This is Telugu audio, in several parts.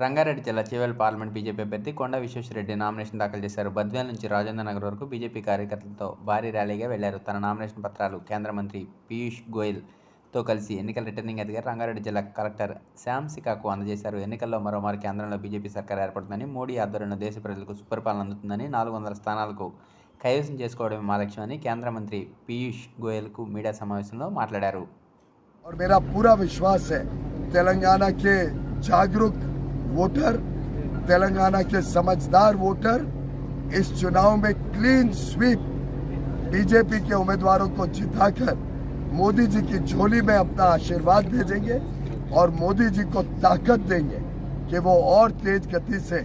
రంగారెడ్డి జిల్లా చేవెళ్ల పార్లమెంట్ బీజేపీ అభ్యర్థి కొండ విశ్వేశ్వరరెడ్డి నామినేషన్ దాఖలు చేశారు బద్వేల్ నుంచి రాజేంద్ర నగర్ వరకు బీజేపీ కార్యకర్తలతో భారీ ర్యాలీగా వెళ్లారు తన నామినేషన్ పత్రాలు కేంద్ర మంత్రి పీయూష్ గోయల్ తో కలిసి ఎన్నికల రిటర్నింగ్ అధికారి రంగారెడ్డి జిల్లా కలెక్టర్ శ్యామ్ సికాకు అందజేశారు ఎన్నికల్లో మరోమారు కేంద్రంలో బీజేపీ సర్కార్ ఏర్పడుతుందని మోడీ ఆధ్వర్యంలో దేశ ప్రజలకు సుపరిపాలన అందుతుందని నాలుగు వందల స్థానాలకు కైవసం చేసుకోవడమే మా లక్ష్యమని కేంద్ర మంత్రి పీయూష్ గోయల్కు మీడియా సమావేశంలో మాట్లాడారు और मेरा पूरा विश्वास है तेलंगाना के जागरूक वोटर, तेलंगाना के समझदार वोटर, इस चुनाव में क्लीन स्वीप बीजेपी के उम्मीदवारों को जिताकर मोदी जी की झोली में अपना आशीर्वाद भेजेंगे और मोदी जी को ताकत देंगे कि वो और तेज गति से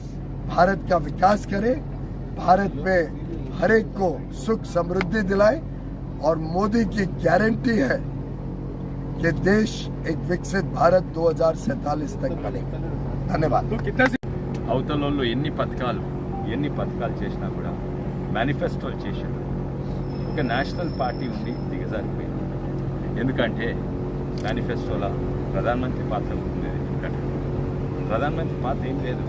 भारत का विकास करें, भारत में हर एक को सुख समृद्धि दिलाए और मोदी की गारंटी है कि देश एक विकसित भारत 2047 तक बनेगा। ధన్యవాద్ అవతలలో ఎన్ని పథకాలు ఎన్ని పథకాలు చేసినా కూడా మేనిఫెస్టోలు చేశారు ఒక నేషనల్ పార్టీ ఉండి దిగజారిపోయింది ఎందుకంటే మేనిఫెస్టోలో ప్రధానమంత్రి పాత్ర ఉంటుంది ఎందుకంటే ప్రధానమంత్రి పాత్ర ఏం లేదు.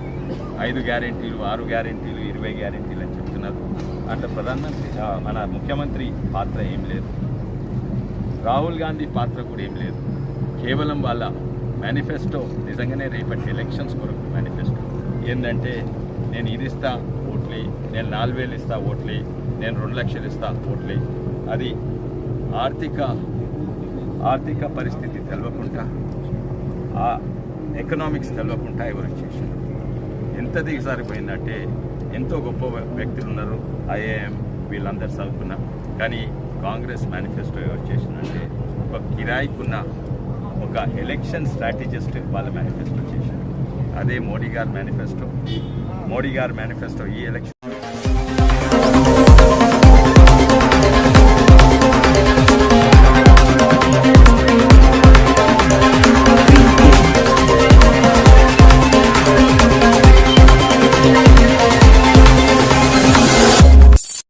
ఐదు గ్యారెంటీలు ఆరు గ్యారెంటీలు ఇరవై గ్యారెంటీలు అని చెప్తున్నారు. అంటే ప్రధానమంత్రి మన ముఖ్యమంత్రి పాత్ర ఏం లేదు. రాహుల్ గాంధీ పాత్ర కూడా ఏం లేదు. కేవలం వాళ్ళ మేనిఫెస్టో నిజంగానే రేపటి ఎలక్షన్స్ కొరకు మేనిఫెస్టో. ఏంటంటే నేను ఇది ఇస్తా ఓట్లే నేను నాలుగు వేలు ఇస్తా ఓట్లే నేను రెండు లక్షలు ఇస్తా ఓట్లే. అది ఆర్థిక ఆర్థిక పరిస్థితి తెలవకుండా ఆ ఎకనామిక్స్ తెలవకుండా ఎవరు చేశారు? ఎంత దిగజారిపోయిందంటే ఎంతో గొప్ప వ్యక్తులు ఉన్నారు ఐఏఎం వీళ్ళందరూ చదువుకున్నారు కానీ కాంగ్రెస్ మేనిఫెస్టో ఎవరు చేసిందంటే ఒక కిరాయికున్న ఒక ఎలక్షన్ స్ట్రాటజిస్ట్ వాళ్ళ మేనిఫెస్టో చేశారు అదే మోడీ గారి మేనిఫెస్టో మోడీ గారి మేనిఫెస్టో ఈ ఎలక్షన్